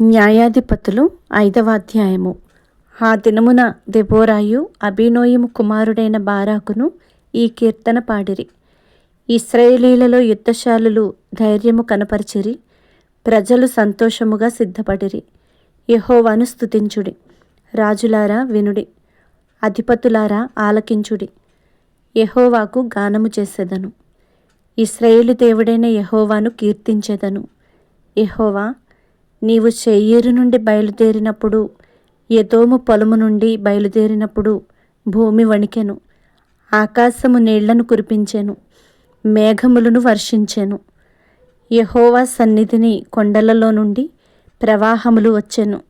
న్యాయాధిపతులు ఐదవ అధ్యాయము. ఆ దినమున దెబోరాయు అభినోయము కుమారుడైన బారాకును ఈ కీర్తన పాడిరి. ఇస్రాయేలీలలో యుద్ధశాలులు ధైర్యము కనపరిచిరి ప్రజలు సంతోషముగా సిద్ధపడిరి. యహోవాను స్తుతించుడి రాజులారా వినుడి అధిపతులారా ఆలకించుడి. యహోవాకు గానము చేసేదను. ఇస్రాయేలు దేవుడైన యహోవాను కీర్తించేదను. యహోవా నీవు చెయ్యేరు నుండి బయలుదేరినప్పుడు ఎదోము పొలము నుండి బయలుదేరినప్పుడు భూమి వణికెను. ఆకాశము నీళ్ళను కురిపించెను. మేఘములను వర్షించెను. యహోవా సన్నిధిని కొండలలో నుండి ప్రవాహములు వచ్చెను.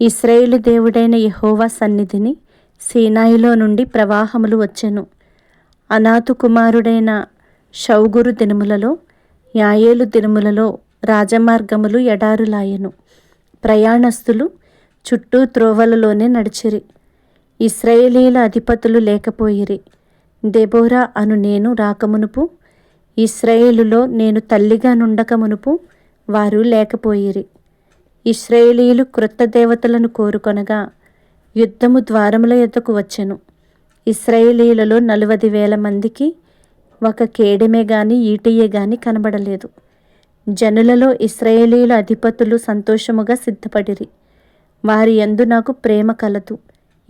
ఇస్రాయేలు దేవుడైన యహోవా సన్నిధిని సీనాయిలో నుండి ప్రవాహములు వచ్చెను. అనాథు కుమారుడైన షౌగురు దినములలో యాయేలు దినములలో రాజమార్గములు ఎడారులాయెను. ప్రయాణస్తులు చుట్టూ త్రోవలలోనే నడిచిరి. ఇస్రాయేలీల అధిపతులు లేకపోయిరి. దెబోరా అను నేను రాకమునుపు ఇస్రాయేలులో నేను తల్లిగా నుండకమునుపు వారు లేకపోయిరి. ఇస్రాయేలీలు క్రొత్త దేవతలను కోరుకొనగా యుద్ధము ద్వారముల యొద్దకు వచ్చెను. ఇస్రాయేలీలలో నలువది వేల మందికి ఒక కేడెమే గాని ఈటియే గాని కనబడలేదు. జనులలో ఇస్రాయేలీల అధిపతులు సంతోషముగా సిద్ధపడిరి. వారి యందు నాకు ప్రేమ కలదు.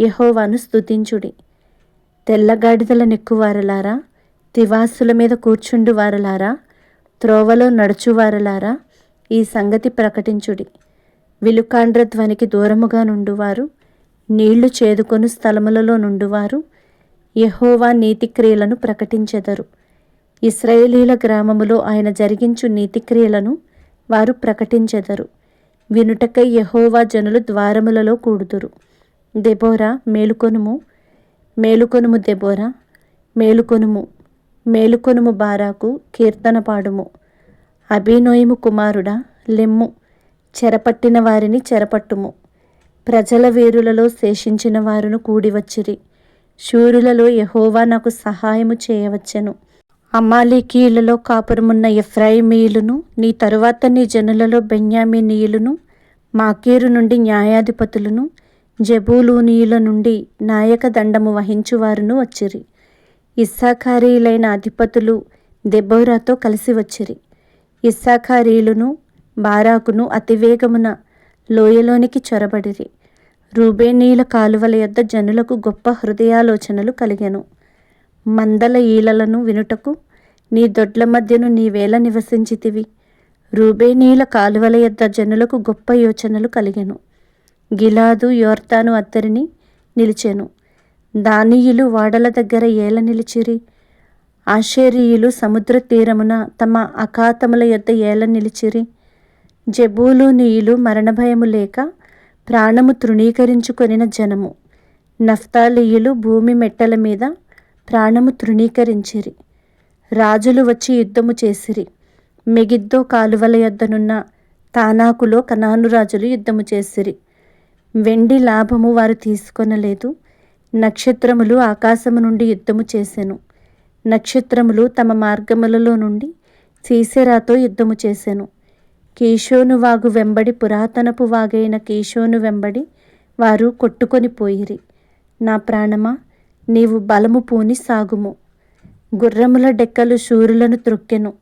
యహోవాను స్తుతించుడి. తెల్లగాడిదల నెక్కువారలారా? తివాసుల మీద కూర్చుండు వారలారా త్రోవలో నడుచువారలారా? ఈ సంగతి ప్రకటించుడి. విలుకాండ్ర ధ్వనికి దూరముగా నుండువారు. నీళ్ళు చేదుకొని స్థలములలో నుండువారు. యహోవా నీతిక్రియలను ప్రకటించెదరు. ఇస్రాయేలీల గ్రామములో ఆయన జరిగించు నీతిక్రియలను వారు ప్రకటించెదరు. వినుటకై యహోవా జనులు ద్వారములలో కూడుదురు. దెబోరా మేలుకొనుము మేలుకొనుము దెబోరా మేలుకొనుము మేలుకొనుము బారాకు కీర్తన పాడుము. అభినోయము కుమారుడా లెమ్ము చెరపట్టిన వారిని చెరపట్టుము. ప్రజల వీరులలో శేషించిన వారును కూడివచ్చిరి. శూరులలో యహోవా నాకు సహాయము చేయవచ్చెను. అమాలికీయులలో కాపురమున్న ఎఫ్రాయిమీయులను నీ తరువాత నీ జనులలో బెన్యామీనీయులను మాకీరు నుండి న్యాయాధిపతులను జబూలూనీయుల నుండి నాయక దండము వహించువారును వచ్చిరి. ఇస్సాకారీలైన అధిపతులు దెబోరాతో కలిసి వచ్చిరి. ఇస్సాకారీలును బారాకును అతివేగమున లోయలోనికి చొరబడిరి. రూబేనీల కాలువల యొద్ద జనులకు గొప్ప హృదయాలోచనలు కలిగెను. మందల ఈలలను వినుటకు నీ దొడ్ల మధ్యను నీవేళ నివసించితివి. రూబేనీల కాలువల యొద్ద జనులకు గొప్ప యోచనలు కలిగెను. గిలాదు యోర్తాను అద్దరిని నిలిచెను. దానియులు వాడల దగ్గర ఏల నిలిచిరి. ఆషేరియులు సముద్ర తీరమున తమ అఖాతముల యొద్ద ఏల నిలిచిరి. జబూలూనీయులు మరణభయము లేక ప్రాణము తృణీకరించుకొనిన జనము. నఫ్తాలీయులు భూమి మెట్టల మీద ప్రాణము తృణీకరించిరి. రాజులు వచ్చి యుద్ధము చేసిరి. మెగిద్దో కాలువల యొద్దనున్న తానాకులో కనాను రాజులు యుద్ధము చేసిరి. వెండి లాభము వారు తీసుకొనలేదు. నక్షత్రములు ఆకాశము నుండి యుద్ధము చేసెను. నక్షత్రములు తమ మార్గములలో నుండి సీసెరాతో యుద్ధము చేసెను. కీషోను వాగు వెంబడి పురాతనపు వాగైన కీషోను వెంబడి వారు కొట్టుకొని పోయిరి. నా ప్రాణమా? నీవు బలము పూని సాగుము గుర్రముల డెక్కలు శూరులను త్రొక్కెను.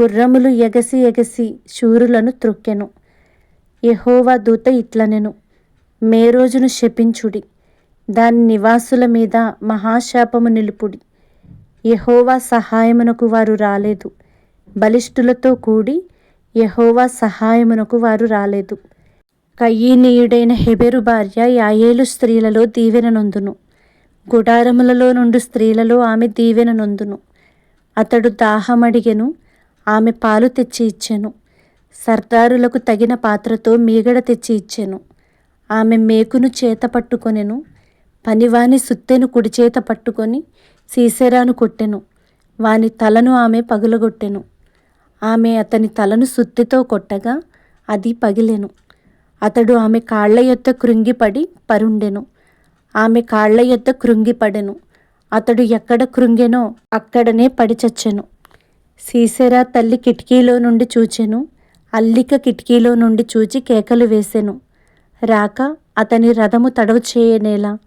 గుర్రములు ఎగసి ఎగసి శూరులను త్రొక్కెను. యహోవా దూత ఇట్లనెను. మే రోజును శపించుడి. దాని నివాసుల మీద మహాశాపము నిలుపుడి. యహోవా సహాయమునకు వారు రాలేదు. బలిష్ఠులతో కూడి యహోవా సహాయమునకు వారు రాలేదు. కయ్యనీయుడైన హెబెరు భార్య యాయేలు స్త్రీలలో దీవెననొందును గుడారములలో నుండి స్త్రీలలో ఆమె దీవెన నొందును. అతడు దాహమడిగెను ఆమె పాలు తెచ్చి ఇచ్చెను. సర్దారులకు తగిన పాత్రతో మీగడ తెచ్చి ఇచ్చెను. ఆమె మేకును చేత పట్టుకొనెను పనివాని సుత్తెను కుడి చేత పట్టుకొని సీసెరాను కొట్టెను. వాని తలను ఆమె పగులగొట్టెను. ఆమె అతని తలను సుత్తితో కొట్టగా అది పగిలెను. అతడు ఆమె కాళ్ళ యొద్ద కృంగిపడి పరుండెను. ఆమె కాళ్ళ యొద్ద కృంగిపడెను. అతడు ఎక్కడ కృంగెనో అక్కడనే పడిచచ్చెను. సీసెరా తల్లి కిటికీలో నుండి చూచెను. అల్లిక కిటికీలో నుండి చూచి కేకలు వేసెను. రాక అతని రథము తడవు చేయనేలా.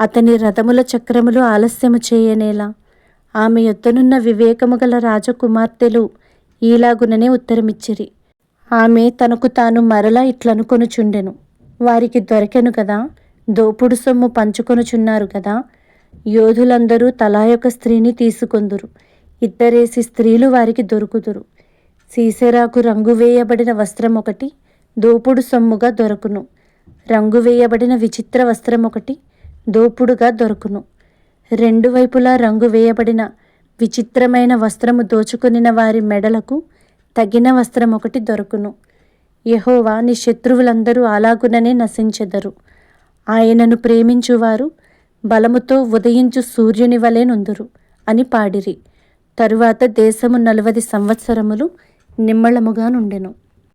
అతని రథముల చక్రములు ఆలస్యము చేయనేలా. ఆమె యొద్దనున్న వివేకము గల రాజకుమార్తెలు ఈలాగుననే ఉత్తరమిచ్చిరి. ఆమె తనకు తాను మరలా ఇట్లనుకొనుచుండెను. వారికి దొరకెను కదా. దోపుడు సొమ్ము పంచుకొనుచున్నారు కదా. యోధులందరూ తలా యొక్క స్త్రీని తీసుకొందురు. ఇద్దరేసి స్త్రీలు వారికి దొరుకుదురు. సీసెరాకు రంగు వేయబడిన వస్త్రం ఒకటి దోపుడు సొమ్ముగా దొరకును. రంగు వేయబడిన విచిత్ర వస్త్రం ఒకటి దోపుడుగా దొరకును. రెండు వైపులా రంగు వేయబడిన విచిత్రమైన వస్త్రము దోచుకొనిన వారి మెడలకు తగిన వస్త్రం ఒకటి దొరకును. యహోవా నీ శత్రువులందరూ అలాగుననే నశించెదరు. ఆయనను ప్రేమించువారు బలముతో ఉదయించు సూర్యుని వలె నుందురు అని పాడిరి. తరువాత దేశము నలువది సంవత్సరములు నిమ్మళముగా నుండెను.